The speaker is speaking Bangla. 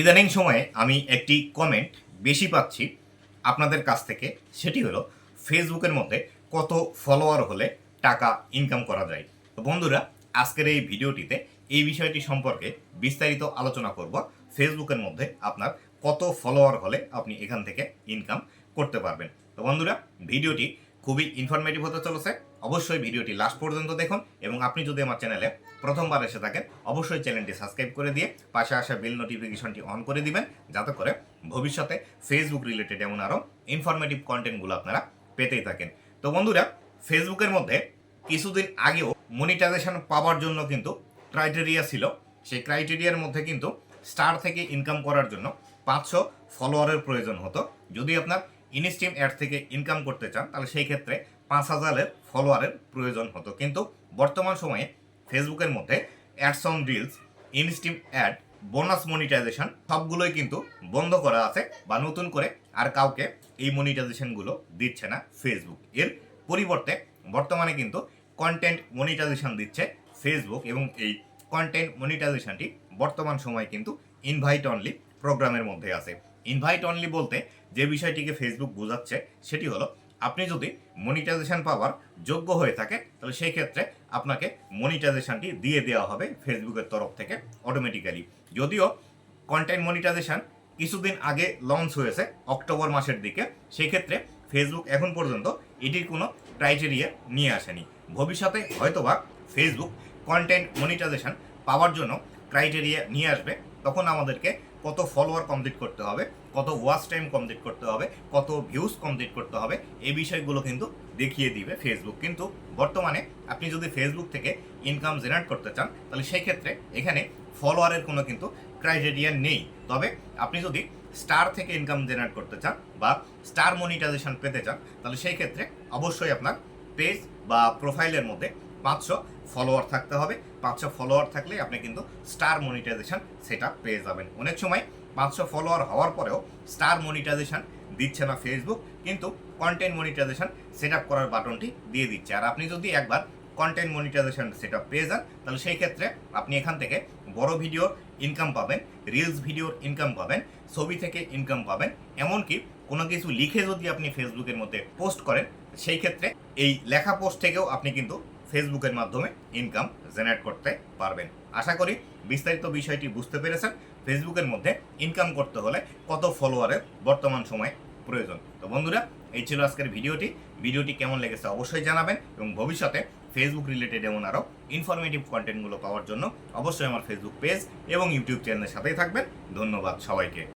ইদানিং সময়ে আমি একটি কমেন্ট বেশি পাচ্ছি আপনাদের কাছ থেকে। সেটি হলো ফেসবুকের মধ্যে কত ফলোয়ার হলে টাকা ইনকাম করা যায়। তো বন্ধুরা, আজকের এই ভিডিওটিতে এই বিষয়টি সম্পর্কে বিস্তারিত আলোচনা করব। ফেসবুকের মধ্যে আপনার কত ফলোয়ার হলে আপনি এখান থেকে ইনকাম করতে পারবেন। তো বন্ধুরা, ভিডিওটি খুবই ইনফরমেটিভ হতে চলেছে। অবশ্যই ভিডিওটি লাস্ট পর্যন্ত দেখুন এবং আপনি যদি আমার চ্যানেলে প্রথমবার এসে থাকেন, অবশ্যই চ্যানেলটি সাবস্ক্রাইব করে দিয়ে পাশে আসা বেল নোটিফিকেশনটি অন করে দিবেন, যাতে করে ভবিষ্যতে ফেসবুক রিলেটেড এমন আরও ইনফরমেটিভ কন্টেন্টগুলো আপনারা পেতেই থাকেন। তো বন্ধুরা ফেসবুকের মধ্যে কিছুদিন আগেও মনিটাইজেশন পাওয়ার জন্য কিন্তু ক্রাইটেরিয়া ছিল। সেই ক্রাইটেরিয়ার মধ্যে কিন্তু স্টার থেকে ইনকাম করার জন্য পাঁচশো ফলোয়ারের প্রয়োজন হতো। যদি আপনার ইনস্টিম অ্যাড থেকে ইনকাম করতে চান, তাহলে সেই ক্ষেত্রে পাঁচ হাজারের ফলোয়ারের প্রয়োজন হতো। কিন্তু বর্তমান সময়ে ফেসবুকের মধ্যে ads on reels instream ad bonus monetization সবগুলোই কিন্তু বন্ধ করা আছে বা নতুন করে আর কাউকে এই মনিটাইজেশনগুলো দিচ্ছে না ফেসবুক এর পরিবর্তে বর্তমানে কিন্তু কন্টেন্ট মনিটাইজেশন দিচ্ছে ফেসবুক এবং এই কন্টেন্ট মনিটাইজেশনটি বর্তমান সময় কিন্তু ইনভাইট অনলি প্রোগ্রামের মধ্যে আছে। ইনভাইট অনলি বলতে যে বিষয়টিকে ফেসবুক বোঝাচ্ছে, সেটি হলো আপনি যদি মনিটাইজেশন পাওয়ার যোগ্য হয়ে থাকে, তাহলে সেই ক্ষেত্রে আপনাকে মনিটাইজেশনটি দিয়ে দেওয়া হবে ফেসবুকের তরফ থেকে অটোমেটিক্যালি যদিও কন্টেন্ট মনিটাইজেশন কিছুদিন আগে লঞ্চ হয়েছে অক্টোবর মাসের দিকে, সেই ক্ষেত্রে ফেসবুক এখন পর্যন্ত এটির কোনো ক্রাইটেরিয়া নিয়ে আসেনি। ভবিষ্যতে হয়তোবা ফেসবুক কন্টেন্ট মনিটাইজেশন পাওয়ার জন্য ক্রাইটেরিয়া নিয়ে আসবে, তখন আমাদেরকে কত ফলোয়ার কমপ্লিট করতে হবে, কত ওয়াচ টাইম কমপ্লিট করতে হবে, কত ভিউজ কমপ্লিট করতে হবে, এই বিষয়গুলো কিন্তু দেখিয়ে দিবে ফেসবুক কিন্তু বর্তমানে আপনি যদি ফেসবুক থেকে ইনকাম জেনারেট করতে চান, তাহলে সেই ক্ষেত্রে এখানে ফলোয়ারের কোনো কিন্তু ক্রাইটেরিয়া নেই। তবে আপনি যদি স্টার থেকে ইনকাম জেনারেট করতে চান বা স্টার মনিটাইজেশন পেতে চান, তাহলে সেই ক্ষেত্রে অবশ্যই আপনার পেজ বা প্রোফাইলের মধ্যে পাঁচশো ফলোয়ার থাকতে হবে। পাঁচশো ফলোয়ার থাকলে আপনি কিন্তু স্টার মনিটাইজেশন সেটা পেয়ে যাবেন। অনেক সময় পাঁচশো ফলোয়ার হওয়ার পরেও স্টার মনিটাইজেশন দিচ্ছে না ফেসবুক কিন্তু কন্টেন্ট মনিটাইজেশন সেট আপ করার বাটনটি দিয়ে দিচ্ছে। আর আপনি যদি একবার কন্টেন্ট মনিটাইজেশন সেট আপ পেয়ে যান, তাহলে সেই ক্ষেত্রে আপনি এখান থেকে বড় ভিডিওর ইনকাম পাবেন রিলস ভিডিওর ইনকাম পাবেন, ছবি থেকে ইনকাম পাবেন। এমনকি কোনো কিছু লিখে যদি আপনি ফেসবুকের মধ্যে পোস্ট করেন, সেই ক্ষেত্রে এই লেখা পোস্ট থেকেও আপনি কিন্তু ফেসবুকের মাধ্যমে ইনকাম জেনারেট করতে পারবেন। আশা করি বিস্তারিত বিষয়টি বুঝতে পেরেছেন। ফেসবুকের মধ্যে ইনকাম করতে হলে কত ফলোয়ারের বর্তমান সময়ে প্রয়োজন? তো বন্ধুরা, এই ছিল আজকের ভিডিওটি। ভিডিওটি কেমন লেগেছে অবশ্যই জানাবেন এবং ভবিষ্যতে ফেসবুক রিলেটেড এমন আরও ইনফরমেটিভ কন্টেন্টগুলো পাওয়ার জন্য অবশ্যই আমার ফেসবুক পেজ এবং ইউটিউব চ্যানেলের সাথেই থাকবেন। ধন্যবাদ সবাইকে।